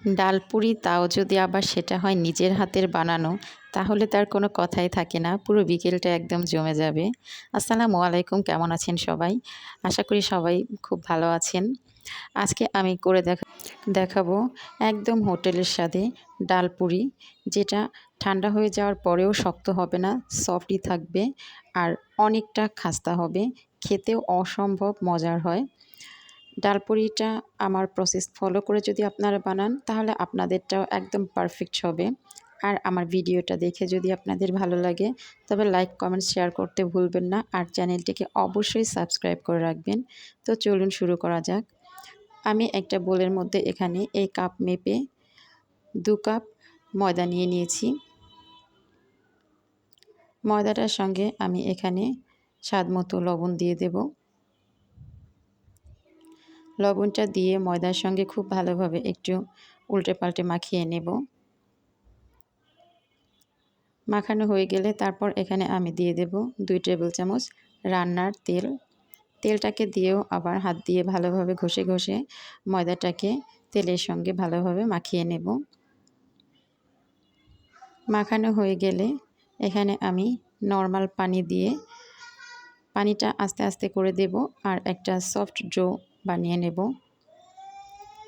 ডাল পুরি তাও যদি আবার সেটা হয় নিজের হাতের বানানো, তাহলে তার কোনো কথাই থাকে না, পুরো বিকেলটা একদম জমে যাবে। আসসালামু আলাইকুম, কেমন আছেন সবাই? আশা করি সবাই খুব ভালো আছেন। আজকে আমি করে দেখা, দেখাবো একদম হোটেলের স্বাদে ডাল পুরি যেটা ঠান্ডা হয়ে যাওয়ার পরেও শক্ত হবে না, সফটই থাকবে, আর অনেকটা খাস্তা হবে, খেতেও অসম্ভব মজার হয়। ডাল পুরিটা আমার প্রসেস ফলো করে যদি আপনারা বানান, তাহলে আপনাদেরটাও একদম পারফেক্ট হবে। আর আমার ভিডিওটা দেখে যদি আপনাদের ভালো লাগে, তবে লাইক কমেন্ট শেয়ার করতে ভুলবেন না। আর চ্যানেলটিকে অবশ্যই সাবস্ক্রাইব করে রাখবেন। তো চলুন শুরু করা যাক। আমি একটা বোলের মধ্যে এখানে এই কাপ মেপে দু কাপ ময়দা নিয়ে নিয়েছি। ময়দাটার সঙ্গে আমি এখানে স্বাদ মতো লবণ দিয়ে দেব। লবণটা দিয়ে ময়দার সঙ্গে খুব ভালোভাবে একটু উল্টে পাল্টে মাখিয়ে নেব। মাখানো হয়ে গেলে তারপর এখানে আমি দিয়ে দেব দুই টেবিল চামচ রান্নার তেল। তেলটাকে দিয়েও আবার হাত দিয়ে ভালোভাবে ঘষে ঘষে ময়দাটাকে তেলের সঙ্গে ভালোভাবে মাখিয়ে নেব। মাখানো হয়ে গেলে এখানে আমি নর্মাল পানি দিয়ে পানিটা আস্তে আস্তে করে দেব আর একটা সফট ড্রো বানিয়ে নেব।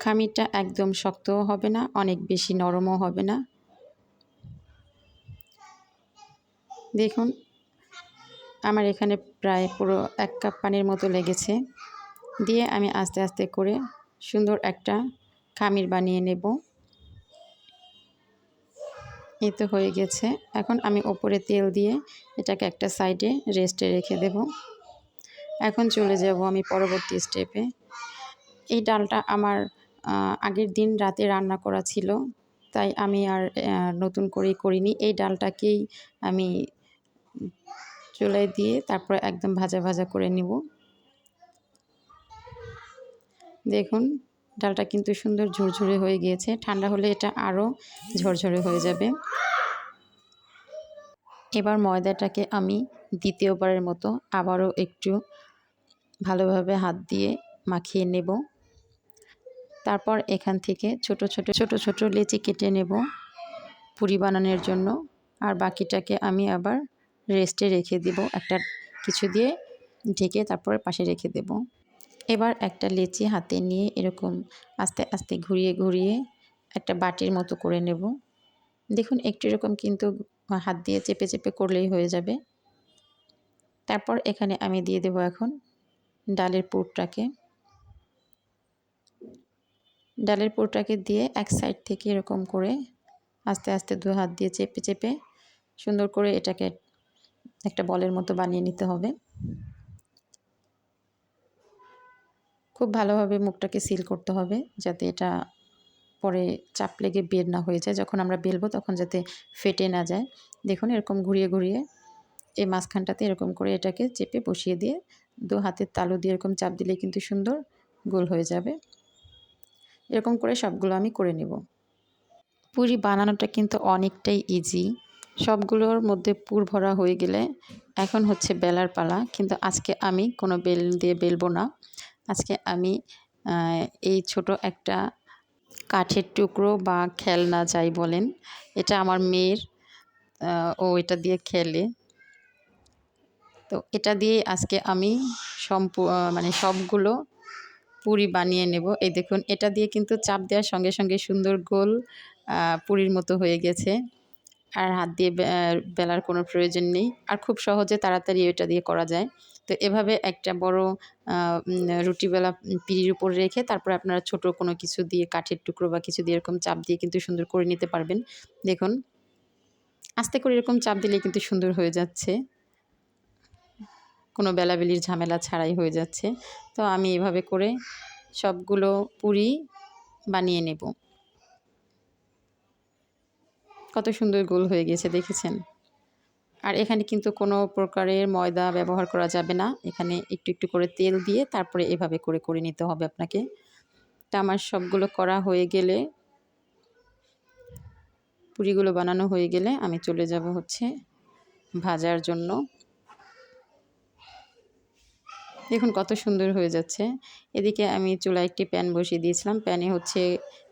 খামিরটা একদম শক্তও হবে না, অনেক বেশি নরমও হবে না। দেখুন, আমার এখানে প্রায় পুরো এক কাপ পানির মতো লেগেছে। দিয়ে আমি আস্তে আস্তে করে সুন্দর একটা খামির বানিয়ে নেব। এই তো হয়ে গেছে। এখন আমি ওপরে তেল দিয়ে এটাকে একটা সাইডে রেস্টে রেখে দেব। এখন চলে যাব আমি পরবর্তী স্টেপে। এই ডালটা আমার আগের দিন রাতে রান্না করা ছিল। তাই আমি আর নতুন করে করিনি। এই ডালটাকেই আমি চুলায় দিয়ে তারপরে একদম ভাজা ভাজা করে নিব। দেখুন, ডালটা কিন্তু সুন্দর ঝুরঝুরে হয়ে গিয়েছে। ঠান্ডা হলে এটা আরও ঝরঝরে হয়ে যাবে। এবার ময়দাটাকে আমি দ্বিতীয়বারের মতো আবারও একটু ভালোভাবে হাত দিয়ে মাখিয়ে নেব। তারপর এখান থেকে ছোট ছোট ছোট ছোট লেচি কেটে নেব পুরি বানানোর জন্য। আর বাকিটাকে আমি আবার রেস্টে রেখে দেব। একটা কিছু দিয়ে ঢেকে তারপরে পাশে রেখে দেব। এবার একটা লেচি হাতে নিয়ে এরকম আস্তে আস্তে ঘুরিয়ে ঘুরিয়ে একটা বাটির মতো করে নেব। দেখুন, একটু এরকম কিন্তু হাত দিয়ে চেপে চেপে করলেই হয়ে যাবে। তারপর এখানে আমি দিয়ে দেব এখন ডালের পুরটাকে। ডালের পুরটাকে দিয়ে এক সাইড থেকে এরকম করে আস্তে আস্তে দু হাত দিয়ে চেপে চেপে সুন্দর করে এটাকে একটা বলের মতো বানিয়ে নিতে হবে। খুব ভালোভাবে মুখটাকে সিল করতে হবে যাতে এটা পরে চাপ লেগে বের না হয়ে যায়। যখন আমরা বেলবো তখন যাতে ফেটে না যায়। দেখুন এরকম ঘুরিয়ে ঘুরিয়ে এই মাঝখানটাতে এরকম করে এটাকে চেপে বসিয়ে দিয়ে দু হাতের তালু দিয়ে এরকম চাপ দিলে কিন্তু সুন্দর গোল হয়ে যাবে। এরকম করে সবগুলো আমি করে নেব। পুরি বানানোটা কিন্তু অনেকটাই ইজি সবগুলোর মধ্যে পুর ভরা হয়ে গেলে এখন হচ্ছে বেলার পালা। কিন্তু আজকে আমি কোনো বেল দিয়ে বেলবো না। আজকে আমি এই ছোট একটা কাঠের টুকরো বা খেলনা যাই বলেন, এটা আমার মেয়ের ও এটা দিয়ে খেলে। তো এটা দিয়ে আজকে আমি সম্পূ মানে সবগুলো পুরি বানিয়ে নেব। এই দেখুন, এটা দিয়ে কিন্তু চাপ দেওয়ার সঙ্গে সঙ্গে সুন্দর গোল পুরীর মতো হয়ে গেছে। আর হাত দিয়ে বেলার কোনো প্রয়োজন নেই। আর খুব সহজে তাড়াতাড়ি এটা দিয়ে করা যায়। তো এভাবে একটা বড় রুটিবেলা পিড়ির উপর রেখে তারপর আপনারা ছোট কোনো কিছু দিয়ে, কাঠের টুকরো বা কিছু দিয়ে এরকম চাপ দিয়ে কিন্তু সুন্দর করে নিতে পারবেন। দেখুন, আস্তে করে এরকম চাপ দিলে কিন্তু সুন্দর হয়ে যাচ্ছে। কোনো বেলাবেলির ঝামেলা ছাড়াই হয়ে যাচ্ছে। তো আমি এভাবে করে সবগুলো পুরি বানিয়ে নেব। কত সুন্দর গোল হয়ে গেছে, দেখেছেন? আর এখানে কিন্তু কোনো প্রকারের ময়দা ব্যবহার করা যাবে না। এখানে একটু একটু করে তেল দিয়ে তারপরে এভাবে করে করে নিতে হবে আপনাকে। তা আমার সবগুলো করা হয়ে গেলে, পুরিগুলো বানানো হয়ে গেলে আমি চলে যাব হচ্ছে ভাজার জন্য। দেখুন কত সুন্দর হয়ে যাচ্ছে। এদিকে আমি চুলায় একটি প্যান বসিয়ে দিয়েছিলাম। প্যানে হচ্ছে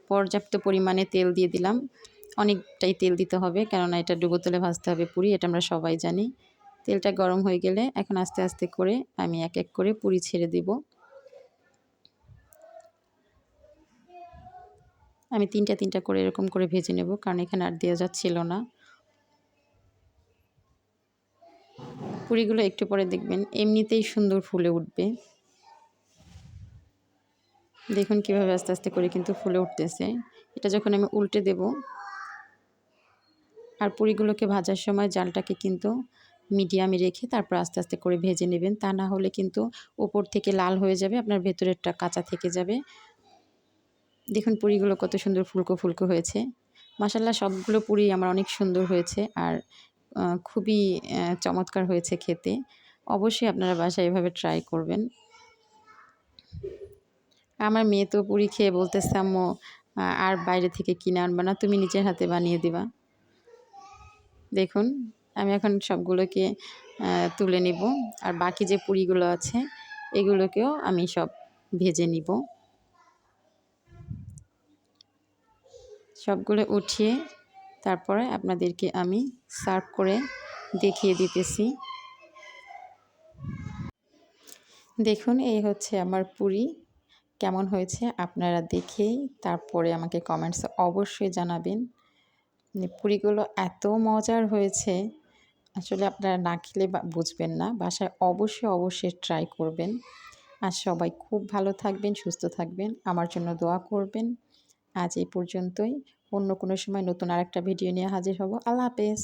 পর্যাপ্ত পরিমাণে তেল দিয়ে দিলাম। অনেকটাই তেল দিতে হবে, কেননা এটা ডুবো তেলে ভাজতে হবে পুরি, এটা আমরা সবাই জানি। তেলটা গরম হয়ে গেলে এখন আস্তে আস্তে করে আমি এক এক করে পুরি ছেড়ে দিব। আমি তিনটা তিনটা করে এরকম করে ভেজে নেব, কারণ এখানে আর দেওয়া যাচ্ছিল না। পুরিগুলো একটু পরে দেখবেন। এমনিতেই সুন্দর ফুলে উঠবে। দেখুন কীভাবে আস্তে আস্তে করে কিন্তু ফুলে উঠতেছে। এটা যখন আমি উল্টে দেব, আর পুরিগুলোকে ভাজার সময় জালটাকে কিন্তু মিডিয়ামে রেখে তারপর আস্তে আস্তে করে ভেজে নেবেন। তা না হলে কিন্তু ওপর থেকে লাল হয়ে যাবে, আপনার ভেতরেরটা কাঁচা থেকে যাবে। দেখুন পুরিগুলো কত সুন্দর ফুলকো ফুলকো হয়েছে। মাসাল্লাহ সবগুলো পুরি আমার অনেক সুন্দর হয়েছে। আর খুবই চমৎকার হয়েছে খেতে। অবশ্যই আপনারা বাসায় এভাবে ট্রাই করবেন। আমার মেয়ে তো পুরি খেয়ে বলতেছে, আম্মু আর বাইরে থেকে কিনে আনবা না, তুমি নিজের হাতে বানিয়ে দিবা। দেখুন, আমি এখন সবগুলোকে তুলে নিব। আর বাকি যে পুরিগুলো আছে, এগুলোকেও আমি সব ভেজে নিব। সবগুলো উঠিয়ে তারপরে আপনাদেরকে আমি সার্ভ করে দেখিয়ে দিতেছি। দেখুন, এই হচ্ছে আমার পুরি। কেমন হয়েছে আপনারা দেখেই, তারপরে আমাকে কমেন্টস অবশ্যই জানাবেন। মানে পুরিগুলো এত মজার হয়েছে, আসলে আপনারা না খেলে বুঝবেন না। বাসায় অবশ্যই অবশ্যই ট্রাই করবেন। আর সবাই খুব ভালো থাকবেন, সুস্থ থাকবেন। আমার জন্য দোয়া করবেন। আজ এই পর্যন্তই। অন্য কোনো সময় নতুন আরেকটা ভিডিও নিয়ে হাজির হব। আল্লাহ হাফেজ।